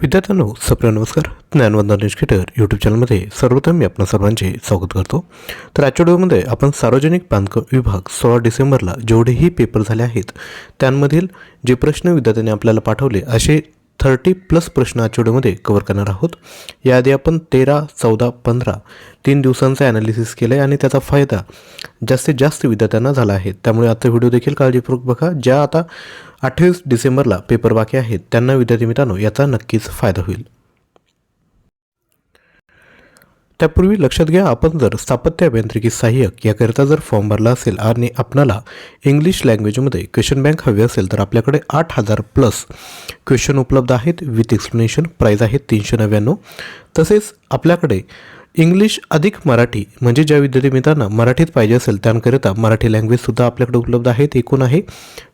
विद्यार्थ्यांनो सप्रिय नमस्कार. ज्ञानवंदन educator YouTube चॅनलमध्ये सर्वप्रथम मी आपण सर्वांचे स्वागत करतो. तर आजच्या व्हिडिओमध्ये आपण सार्वजनिक बांधकाम विभाग सोळा डिसेंबरला जेवढेही पेपर झाले आहेत त्यांमधील जे प्रश्न विद्यार्थ्यांनी आपल्याला पाठवले असे थर्टी प्लस प्रश्न आजच्या व्हिडिओमध्ये कव्हर करणार आहोत. याआधी आपण तेरा चौदा पंधरा तीन दिवसांचा ॲनालिसिस केलं आहे आणि त्याचा फायदा जास्तीत जास्त विद्यार्थ्यांना झाला आहे. त्यामुळे आजचा व्हिडिओ देखील काळजीपूर्वक बघा. ज्या आता अठ्ठावीस डिसेंबरला पेपर बाकी आहेत. त्यांना विद्यार्थी मित्रांनो याचा नक्कीच फायदा होईल. त्यापूर्वी लक्षात घ्या आपण जर स्थापत्य अभियांत्रिकी सहाय्यक याकरिता जर फॉर्म भरला असेल आणि आपणाला इंग्लिश लँग्वेजमध्ये क्वेश्चन बँक हवी असेल तर आपल्याकडे आठ हजार प्लस क्वेश्चन उपलब्ध आहेत. विथ एक्सप्लेनेशन प्राईज आहे तीनशे नव्याण्णव. तसेच आपल्याकडे इंग्लिश अधिक मराठी म्हणजे ज्या विद्यार्थी मित्रांना मराठीत पाहिजे असेल त्यांकरिता मराठी लँग्वेजसुद्धा आपल्याकडे उपलब्ध आहेत एकूण आहे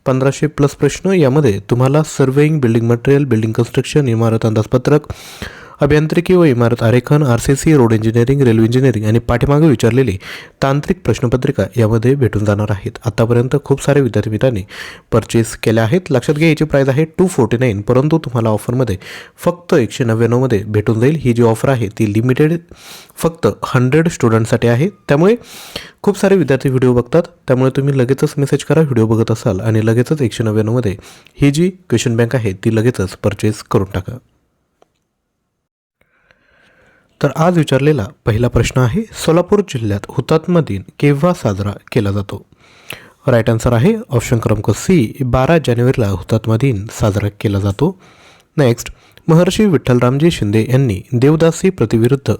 पंधराशे प्लस प्रश्न. यामध्ये तुम्हाला surveying building material building construction इमारत अंदाजपत्रक अभियांत्रिकी व इमारत आरेखन R C C road engineering railway engineering आणि पाठीमागे विचारलेली तांत्रिक प्रश्नपत्रिका यामध्ये भेटून जाणार आहेत. आतापर्यंत खूप सारे विद्यार्थी मित्रांनी परचेस केल्या आहेत. लक्षात घ्या याची प्राईज आहे टू फोर्टी नाईन परंतु तुम्हाला ऑफरमध्ये फक्त एकशे नव्याण्णवमध्ये भेटून जाईल. ही जी ऑफर आहे ती लिमिटेड फक्त हंड्रेड स्टुडंटसाठी आहे. त्यामुळे खूप सारे विद्यार्थी व्हिडिओ बघतात. त्यामुळे तुम्ही लगेचच मेसेज करा व्हिडिओ बघत असाल आणि लगेचच एकशे नव्याण्णवमध्ये ही जी क्वेश्चन बँक आहे ती लगेचच परचेस करून टाका. तर आज विचारलेला पहिला प्रश्न आहे सोलापूर जिल्ह्यात हुतात्मा दिन केव्हा साजरा केला जातो? राईट आन्सर आहे ऑप्शन क्रमांक सी बारा जानेवारीला हुतात्मा दिन साजरा केला जातो. नेक्स्ट महर्षी विठ्ठलरामजी शिंदे यांनी देवदासी प्रतिविरुद्ध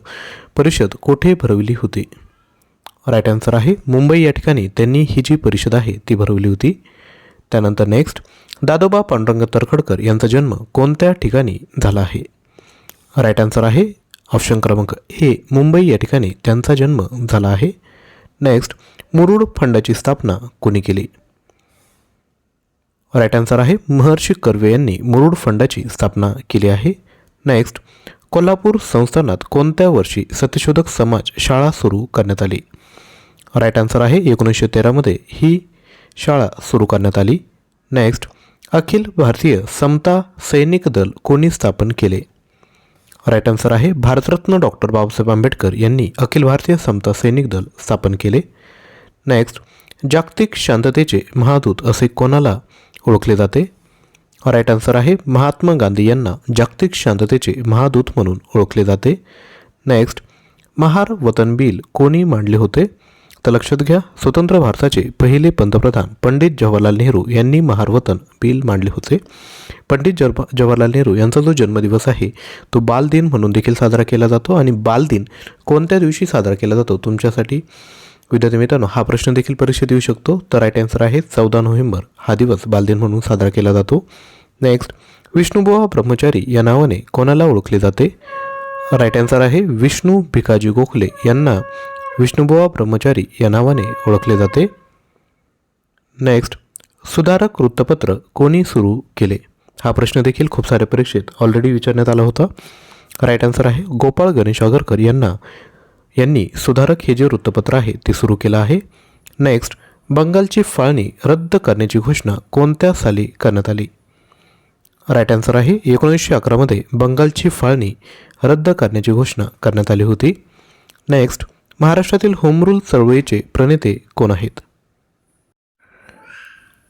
परिषद कोठे भरवली होती? राईट आन्सर आहे मुंबई या ठिकाणी त्यांनी ही जी परिषद आहे ती भरवली होती. त्यानंतर नेक्स्ट दादोबा पांडुरंग तरखडकर यांचा जन्म कोणत्या ठिकाणी झाला आहे? राईट आन्सर आहे ऑप्शन क्रमांक ए मुंबई या ठिकाणी त्यांचा जन्म झाला आहे. नेक्स्ट मुरुड फंडाची स्थापना कोणी केली? राईट आन्सर आहे महर्षी कर्वे यांनी मुरुड फंडाची स्थापना केली आहे. नेक्स्ट कोल्हापूर संस्थानात कोणत्या वर्षी सत्यशोधक समाज शाळा सुरू करण्यात आली? राईट आन्सर आहे एकोणीसशे तेरामध्ये ही शाळा सुरू करण्यात आली. नेक्स्ट अखिल भारतीय समता सैनिक दल कोणी स्थापन केले? राईट आन्सर आहे भारतरत्न डॉक्टर बाबासाहेब आंबेडकर यांनी अखिल भारतीय समता सैनिक दल स्थापन केले. नेक्स्ट जागतिक शांततेचे महादूत असे कोणाला ओळखले जाते? राईट आन्सर आहे महात्मा गांधी यांना जागतिक शांततेचे महादूत म्हणून ओळखले जाते. नेक्स्ट महार वतन बिल कोणी मांडले होते? तर लक्षात घ्या स्वतंत्र भारताचे पहिले पंतप्रधान पंडित जवाहरलाल नेहरू यांनी महारवतन बिल मांडले होते. पंडित जव जवाहरलाल नेहरू यांचा जो जन्मदिवस आहे तो बालदिन म्हणून देखील साजरा केला जातो आणि बालदिन कोणत्या दिवशी साजरा केला जातो तुमच्यासाठी? विद्यार्थी मित्रांनो हा प्रश्न देखील परीक्षेत येऊ शकतो. तर राईट आन्सर आहे चौदा नोव्हेंबर. हा दिवस बालदिन म्हणून साजरा केला जातो. नेक्स्ट विष्णुबुवा ब्रह्मचारी या नावाने कोणाला ओळखले जाते? राईट आन्सर आहे विष्णू भिकाजी गोखले यांना विष्णुबुवा ब्रह्मचारी या नावाने ओळखले जाते. नेक्स्ट सुधारक वृत्तपत्र कोणी सुरू केले? हा प्रश्न देखील खूप साऱ्या परीक्षेत ऑलरेडी विचारण्यात आला होता. राईट आन्सर आहे गोपाळ गणेश आगरकर यांना. यांनी सुधारक हे जे वृत्तपत्र आहे ते सुरू केलं आहे. नेक्स्ट बंगालची फाळणी रद्द करण्याची घोषणा कोणत्या साली करण्यात आली? राईट आन्सर आहे एकोणीसशे अकरामध्ये बंगालची फाळणी रद्द करण्याची घोषणा करण्यात आली होती. नेक्स्ट महाराष्ट्रातील होमरूल चळवळीचे प्रणेते कोण आहेत?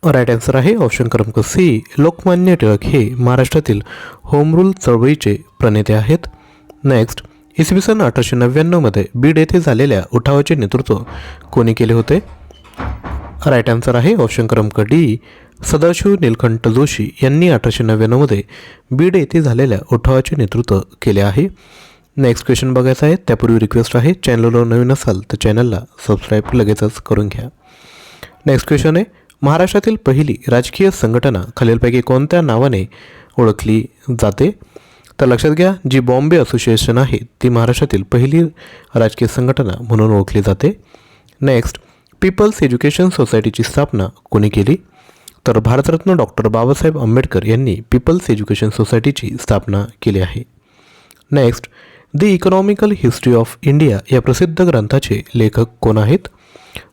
राईट आन्सर आहे ऑप्शन क्रमांक सी लोकमान्य टिळक हे महाराष्ट्रातील होमरूल चळवळीचे प्रणेते आहेत. नेक्स्ट इसवी सन अठराशे नव्याण्णवमध्ये बीड येथे झालेल्या उठावाचे नेतृत्व कोणी केले होते? राईट आन्सर आहे ऑप्शन क्रमांक डी सदाशिव नीलकंठ जोशी यांनी अठराशे नव्याण्णवमध्ये बीड येथे झालेल्या उठावाचे नेतृत्व केले आहे. नेक्स्ट क्वेश्चन बघायचा आहे. त्यापूर्वी रिक्वेस्ट आहे. चॅनलवर नवीन असाल तर चॅनलला सबस्क्राईब लगेचच करून घ्या. नेक्स्ट क्वेश्चन आहे. महाराष्ट्रातील पहिली राजकीय संघटना खालीलपैकी कोणत्या नावाने ओळखली जाते? तर लक्षात घ्या जी बॉम्बे असोसिएशन आहे ती महाराष्ट्रातील पहिली राजकीय संघटना म्हणून ओळखली जाते. नेक्स्ट पीपल्स एज्युकेशन सोसायटीची स्थापना कोणी केली? तर भारतरत्न डॉक्टर बाबासाहेब आंबेडकर यांनी पीपल्स एज्युकेशन सोसायटीची स्थापना केली आहे. Next the economical history of India या प्रसिद्ध ग्रंथाचे लेखक कोण आहेत?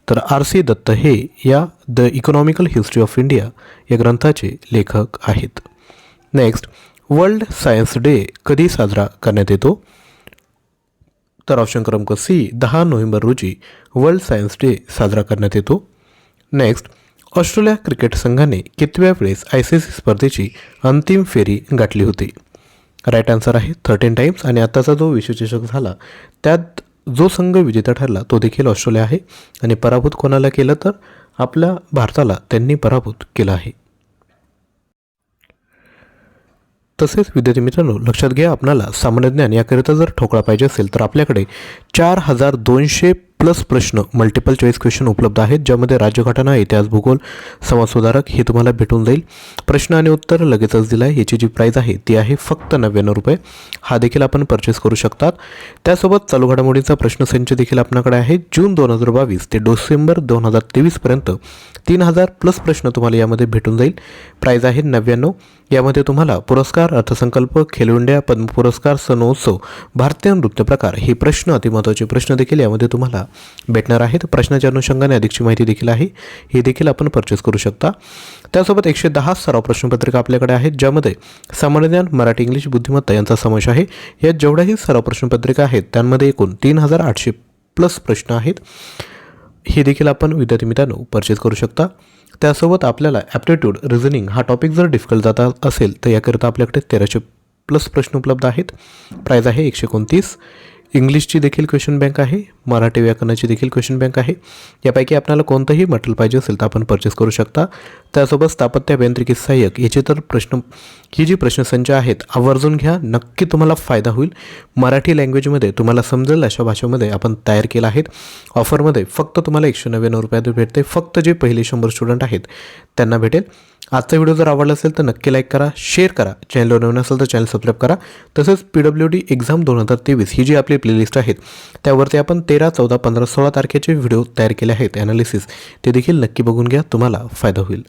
तर आर सी दत्त हे या the economical history of India या ग्रंथाचे लेखक आहेत. नेक्स्ट वर्ल्ड सायन्स डे कधी साजरा करण्यात येतो? तर ऑप्शन क्रमांक सी दहा नोव्हेंबर रोजी वर्ल्ड सायन्स डे साजरा करण्यात येतो. नेक्स्ट ऑस्ट्रेलिया क्रिकेट संघाने कितव्या वेळेस आय सी सी स्पर्धेची अंतिम फेरी गाठली होती? राईट आन्सर आहे थर्टीन टाईम्स आणि आत्ताचा जो विश्वचषक झाला त्यात जो संघ विजेता ठरला तो देखील ऑस्ट्रेलिया आहे. आणि पराभूत कोणाला केलं तर आपल्या भारताला त्यांनी पराभूत केलं आहे. तसेच विद्यार्थी मित्रांनो लक्षात घ्या आपणाला सामान्य ज्ञान याकरिता जर ठोकळा पाहिजे असेल तर आपल्याकडे चार हजार दोनशे प्लस प्रश्न मल्टिपल चॉईस क्वेश्चन उपलब्ध आहेत ज्यामध्ये राज्यघटना इतिहास भूगोल समाजसुधारक हे तुम्हाला भेटून जाईल. प्रश्न आणि उत्तर लगेचच दिलं आहे याची जी प्राईज आहे ती आहे फक्त नव्याण्णव रुपये. हा देखील आपण परचेस करू शकतात. त्यासोबत चालू घडामोडींचा प्रश्नसंच देखील आपल्याकडे आहे. जून दोन हजार बावीस ते डिसेंबर दोन हजार तेवीसपर्यंत तीन हजार प्लस प्रश्न तुम्हाला यामध्ये भेटून जाईल. प्राईज आहे नव्याण्णव. यामध्ये तुम्हाला पुरस्कार अर्थसंकल्प खेलो इंडिया पद्म पुरस्कार सणोत्सव भारतीय नृत्य प्रकार हे प्रश्न अतिमहत्वाचे प्रश्न देखील यामध्ये तुम्हाला भेटणार आहेत. प्रश्नाच्या अनुषंगाने अधिकची माहिती देखील आहे. ही देखील आपण परचेस करू शकता. त्यासोबत एकशे दहा सराव प्रश्नपत्रिका आपल्याकडे आहेत ज्यामध्ये सामान्य ज्ञान मराठी इंग्लिश बुद्धिमत्ता यांचा समावेश आहे. यात जेवढ्याही सराव प्रश्नपत्रिका आहेत त्यांमध्ये एकूण तीन हजार आठशे प्लस प्रश्न आहेत. हे देखील आपण विद्यार्थी मित्रांनो परचेस करू शकता. त्यासोबत आपल्याला ॲप्टिट्यूड रिझनिंग हा टॉपिक जर डिफिकल्ट जाता असेल तर याकरिता आपल्याकडे तेराशे प्लस प्रश्न उपलब्ध आहेत. प्राईज आहे एकशे एकोणतीस. इंग्लिशची देखील क्वेश्चन बँक आहे मराठी व्याकरणाची देखील क्वेश्चन बँक आहे. यापैकी आपल्याला कोणतंही मटेरियल पाहिजे असेल तर आपण परचेस करू शकता. त्यासोबत स्थापत्य अभियांत्रिकी सहाय्यक याचे तर प्रश्न ही जी प्रश्नसंच आहेत आवर्जून घ्या. नक्की तुम्हाला फायदा होईल. मराठी लँग्वेजमध्ये तुम्हाला समजेल अशा भाषेमध्ये आपण तयार केला आहेत. ऑफरमध्ये फक्त तुम्हाला एकशे नव्याण्णव रुपयात भेटते. फक्त जे पहिले शंभर स्टुडंट आहेत त्यांना भेटेल. आजचा व्हिडिओ जर आवडला असेल तर नक्की लाईक करा शेअर करा. चॅनलवर नवीन असेल तर चॅनल सबस्क्राईब करा. तसंच पी डब्ल्यू डी एक्झाम दोन हजार तेवीस ही जी आपली आपली प्लेलिस्ट आहेत. त्यावरती आपण तेरा चौदा पंधरा सोळा तारखेचे व्हिडिओ तयार केले आहेत. ॲनालिसिस ते देखील नक्की बघून घ्या. तुम्हाला फायदा होईल.